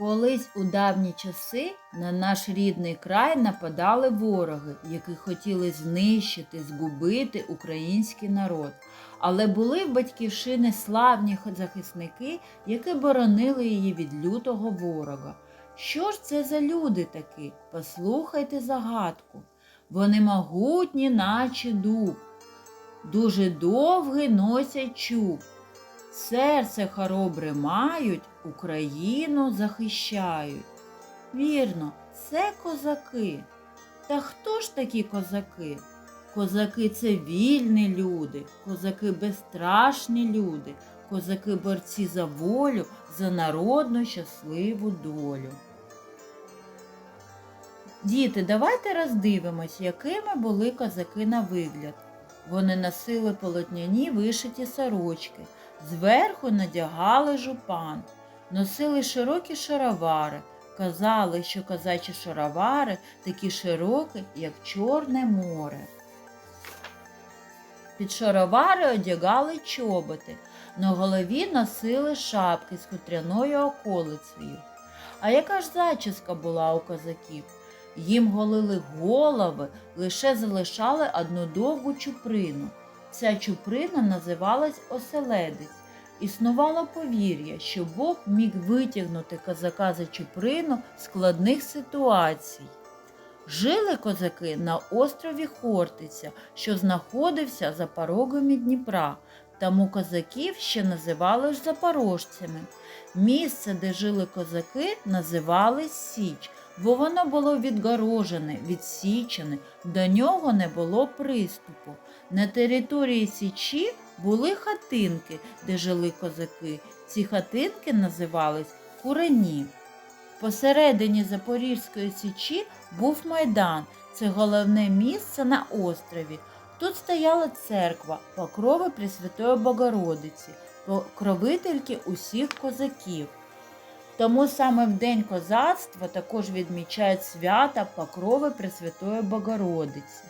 Колись у давні часи на наш рідний край нападали вороги, які хотіли знищити, згубити український народ. Але були в батьківщини славні захисники, які боронили її від лютого ворога. Що ж це за люди такі? Послухайте загадку. Вони могутні, наче дуб, дуже довгий носять чуб. Серце хоробре мають, Україну захищають. Вірно, це козаки. Та хто ж такі козаки? Козаки це вільні люди, козаки безстрашні люди, козаки борці за волю, за народну щасливу долю. Діти, давайте роздивимось, якими були козаки на вигляд. Вони носили полотняні вишиті сорочки, зверху надягали жупан, носили широкі шаровари, казали, що козачі шаровари такі широкі, як Чорне море. Під шаровари одягали чоботи, на голові носили шапки з хутряною околицею. А яка ж зачіска була у козаків? Їм голили голови, лише залишали одну довгу чуприну. Ця чуприна називалась оселедець. Існувало повір'я, що Бог міг витягнути козака за чуприну з складних ситуацій. Жили козаки на острові Хортиця, що знаходився за порогами Дніпра. Тому козаків ще називали ж запорожцями. Місце, де жили козаки, називали Січ, бо воно було відгорожене, відсічене, до нього не було приступу. На території Січі були хатинки, де жили козаки. Ці хатинки називались курені. Посередині Запорізької січі був майдан. Це головне місце на острові. Тут стояла церква Покрови Пресвятої Богородиці, покровительки усіх козаків. Тому саме в День козацтва також відмічають свята Покрови Пресвятої Богородиці.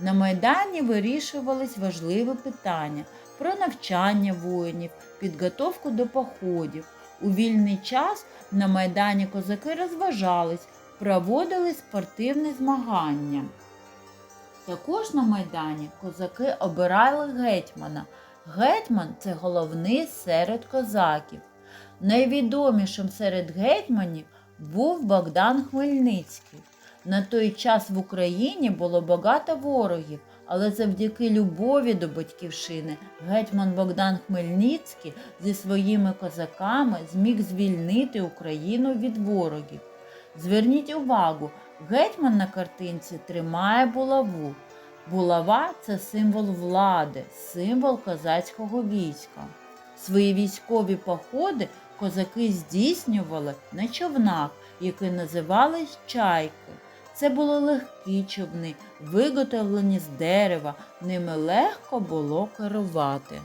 На Майдані вирішувались важливі питання про навчання воїнів, підготовку до походів. У вільний час на Майдані козаки розважались, проводили спортивні змагання. Також на Майдані козаки обирали гетьмана. Гетьман це головний серед козаків. Найвідомішим серед гетьманів був Богдан Хмельницький. На той час в Україні було багато ворогів, але завдяки любові до батьківщини гетьман Богдан Хмельницький зі своїми козаками зміг звільнити Україну від ворогів. Зверніть увагу, гетьман на картинці тримає булаву. Булава це символ влади, символ козацького війська. Свої військові походи козаки здійснювали на човнах, які називались чайки. Це були легкі човни, виготовлені з дерева, ними легко було керувати.